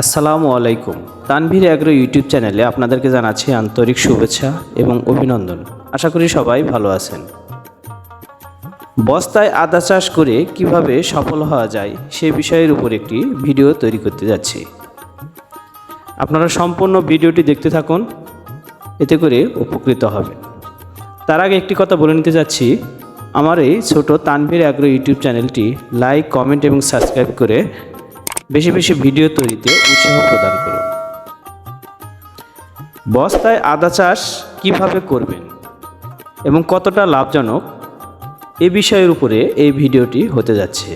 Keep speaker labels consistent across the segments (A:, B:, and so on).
A: আসসালামু আলাইকুম। Tanvir agro YouTube চ্যানেলে আপনাদেরকে জানাচ্ছি আন্তরিক শুভেচ্ছা এবং অভিনন্দন। আশা করি সবাই ভালো আছেন। বস্তায় আদা চাষ করে কীভাবে সফল হওয়া যায় সে বিষয়ের উপর একটি ভিডিও তৈরি করতে যাচ্ছি। আপনারা সম্পূর্ণ ভিডিওটি দেখতে থাকুন, এতে করে উপকৃত হবেন। তার আগে একটি কথা বলে নিতে যাচ্ছি, আমার এই ছোট তানভীর অ্যাগ্রো ইউটিউব চ্যানেলটি লাইক, কমেন্ট এবং সাবস্ক্রাইব করে বেশি বেশি ভিডিও তৈরিতে উৎসাহ প্রদান করুন। বস্তায় আদা চাষ কীভাবে করবেন এবং কতটা লাভজনক এ বিষয়ের উপরে এই ভিডিওটি হতে যাচ্ছে।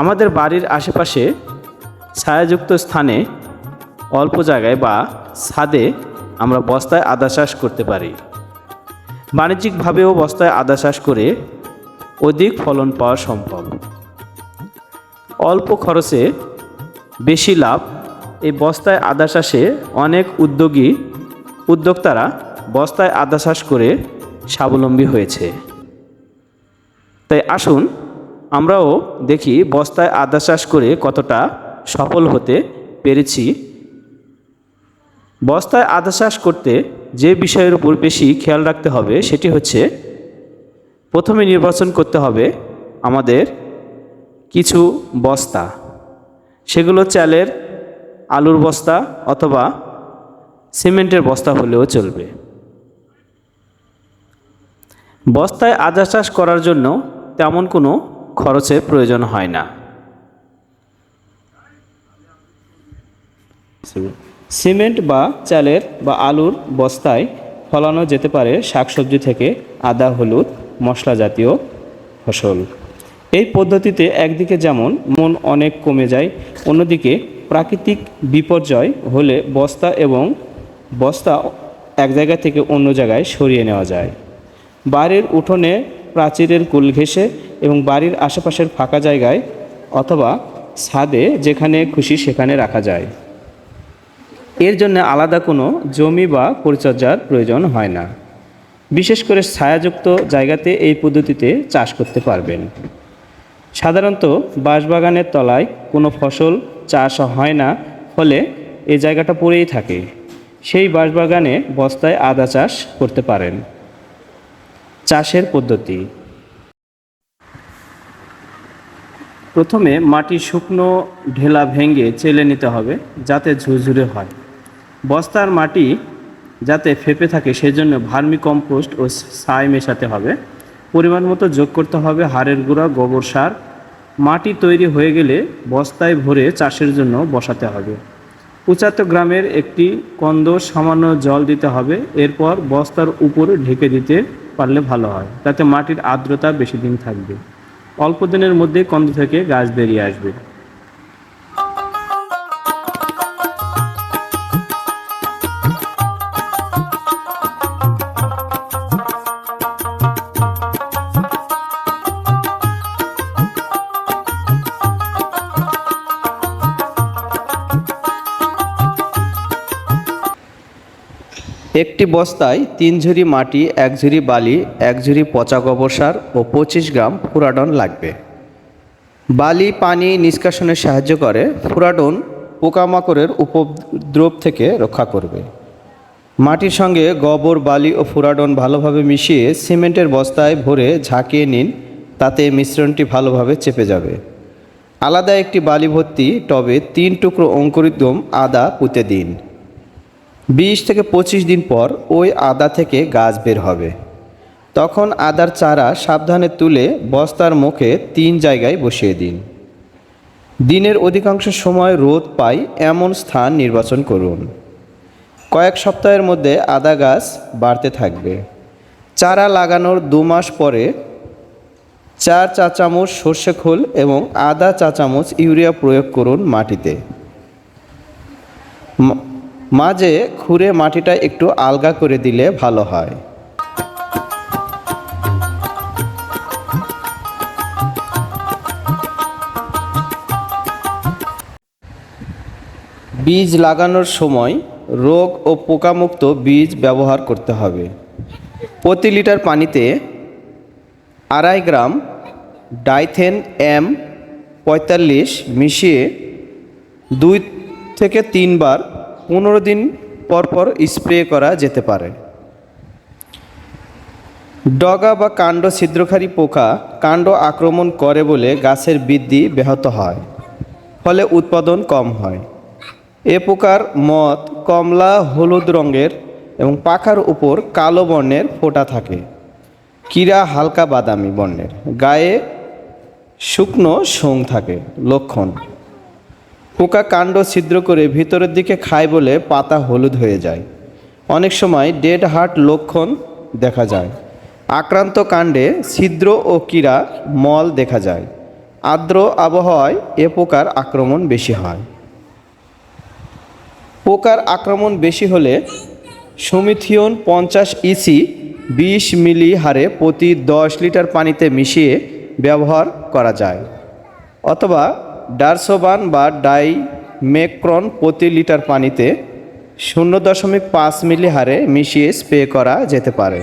A: আমাদের বাড়ির আশেপাশে ছায়াযুক্ত স্থানে অল্প জায়গায় বা ছাদে আমরা বস্তায় আদা চাষ করতে পারি। বাণিজ্যিকভাবেও বস্তায় আদা চাষ করে অধিক ফলন পাওয়া সম্ভব। অল্প খরচে বেশি লাভ। এই বস্তায় আদা চাষে অনেক উদ্যোগী উদ্যোক্তারা বস্তায় আদা চাষ করে স্বাবলম্বী হয়েছে। তাই আসুন, আমরাও দেখি বস্তায় আদা চাষ করে কতটা সফল হতে পেরেছি। বস্তায় আদা চাষ করতে যে বিষয়ের উপর বেশি খেয়াল রাখতে হবে সেটি হচ্ছে, প্রথমে নির্বাচন করতে হবে আমাদের কিছু বস্তা। সেগুলো চালের আলুর বস্তা অথবা সিমেন্টের বস্তা হলেও চলবে। বস্তায় আদা চাষ করার জন্য তেমন কোনো খরচের প্রয়োজন হয় না। সিমেন্ট বা চালের বা আলুর বস্তায় ফলানো যেতে পারে শাকসবজি থেকে আদা, হলুদ, মশলা জাতীয় ফসল। এই পদ্ধতিতে একদিকে যেমন মন অনেক কমে যায়, অন্যদিকে প্রাকৃতিক বিপর্যয় হলে বস্তা এবং বস্তা এক জায়গা থেকে অন্য জায়গায় সরিয়ে নেওয়া যায়। বাড়ির উঠোনে প্রাচীরের কুল ঘেঁষে এবং বাড়ির আশেপাশের ফাঁকা জায়গায় অথবা ছাদে যেখানে খুশি সেখানে রাখা যায়। এর জন্য আলাদা কোনো জমি বা পরিচর্যার প্রয়োজন হয় না। বিশেষ করে ছায়াযুক্ত জায়গাতে এই পদ্ধতিতে চাষ করতে পারবেন। সাধারণত বাঁশবাগানের তলায় কোনো ফসল চাষ হয় না, ফলে এই জায়গাটা পড়েই থাকে। সেই বাঁশবাগানে বস্তায় আদা চাষ করতে পারেন। চাষের পদ্ধতি। প্রথমে মাটি শুকনো ঢেলা ভেঙে চেলে নিতে হবে, যাতে ঝুরঝুরে হয়। বস্তার মাটি যাতে ফেপে থাকে, সেজন্য ভার্মি কম্পোস্ট ও ছাই মেশাতে হবে। পরিমাণ মতো যোগ করতে হবে হাড়ের গুঁড়া, গোবর সার। মাটি তৈরি হয়ে গেলে বস্তায় ভরে চাষের জন্য বসাতে হবে। পঁচাত্তর গ্রামের একটি কন্দ সামান্য জল দিতে হবে। এরপর বস্তার উপর ঢেকে দিতে পারলে ভালো হয়, তাতে মাটির আর্দ্রতা বেশি দিন থাকবে। অল্প দিনের মধ্যে কন্দ থেকে গাছ বেরিয়ে আসবে। একটি বস্তায় তিন ঝুড়ি মাটি, এক ঝুড়ি বালি, এক ঝুড়ি পচা গোবর সার ও পঁচিশ গ্রাম ফুরাডন লাগবে। বালি পানি নিষ্কাশনে সাহায্য করে, ফুরাডন পোকামাকড়ের উপদ্রব থেকে রক্ষা করবে। মাটির সঙ্গে গোবর, বালি ও ফুরাডন ভালোভাবে মিশিয়ে সিমেন্টের বস্তায় ভরে ঝাঁকিয়ে নিন, তাতে মিশ্রণটি ভালোভাবে চেপে যাবে। আলাদা একটি বালি ভর্তি টবে তিন টুকরো অঙ্কুরিত আদা পুঁতে দিন। বিশ থেকে পঁচিশ দিন পর ওই আদা থেকে গাছ বের হবে। তখন আদার চারা সাবধানে তুলে বস্তার মুখে তিন জায়গায় বসিয়ে দিন। দিনের অধিকাংশ সময় রোদ পাই এমন স্থান নির্বাচন করুন। কয়েক সপ্তাহের মধ্যে আদা গাছ বাড়তে থাকবে। চারা লাগানোর দু মাস পরে চার চা চামচ সর্ষে খোল এবং আদা চা চামচ ইউরিয়া প্রয়োগ করুন মাটিতে। মাঝে খুঁড়ে মাটিটা একটু আলগা করে দিলে ভালো হয়। বীজ লাগানোর সময় রোগ ও পোকামুক্ত বীজ ব্যবহার করতে হবে। প্রতি লিটার পানিতে আড়াই গ্রাম ডাইথেন এম পঁয়তাল্লিশ মিশিয়ে দুই থেকে তিনবার পনেরো দিন পর পর স্প্রে করা যেতে পারে। ডগা বা কাণ্ড ছিদ্রকারী পোকা কাণ্ড আক্রমণ করে বলে গাছের বৃদ্ধি ব্যাহত হয়, ফলে উৎপাদন কম হয়। এ পোকার মত কমলা, হলুদ রঙের এবং পাখার উপর কালো বর্ণের ফোঁটা থাকে। কিরা হালকা বাদামি বর্ণের। গায়ে শুকনো সোং থাকে, লক্ষণ। পোকা কাণ্ড ছিদ্র করে ভিতরের দিকে খায় বলে পাতা হলুদ হয়ে যায়। অনেক সময় ডেড হার্ট লক্ষণ দেখা যায়। আক্রান্ত কাণ্ডে ছিদ্র ও কীরা মল দেখা যায়। আর্দ্র আবহাওয়ায় এ পোকার আক্রমণ বেশি হয়। পোকার আক্রমণ বেশি হলে সমিথিয়ন পঞ্চাশ ইসি বিশ মিলি হারে প্রতি দশ লিটার পানিতে মিশিয়ে ব্যবহার করা যায়। অথবা ডারসোবান বা ডাই মেক্রন প্রতি লিটার পানিতে শূন্য দশমিক পাঁচ মিলি হারে মিশিয়ে স্প্রে করা যেতে পারে।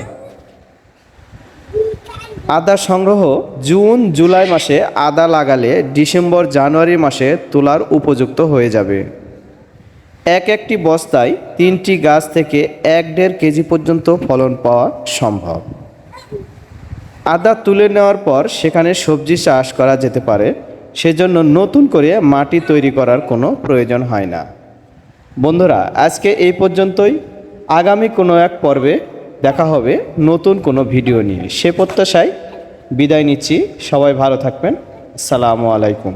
A: আদা সংগ্রহ জুন, জুলাই মাসে আদা লাগালে ডিসেম্বর, জানুয়ারি মাসে তোলার উপযুক্ত হয়ে যাবে। এক একটি বস্তায় তিনটি গাছ থেকে এক দেড় কেজি পর্যন্ত ফলন পাওয়া সম্ভব। আদা তুলে নেওয়ার পর সেখানে সবজি চাষ করা যেতে পারে। সেজন্য নতুন করে মাটি তৈরি করার কোনো প্রয়োজন হয় না। বন্ধুরা, আজকে এই পর্যন্তই। আগামী কোনো এক পর্বে দেখা হবে নতুন কোনো ভিডিও নিয়ে। সে প্রত্যাশায় বিদায় নিচ্ছি। সবাই ভালো থাকবেন। আসসালামু আলাইকুম।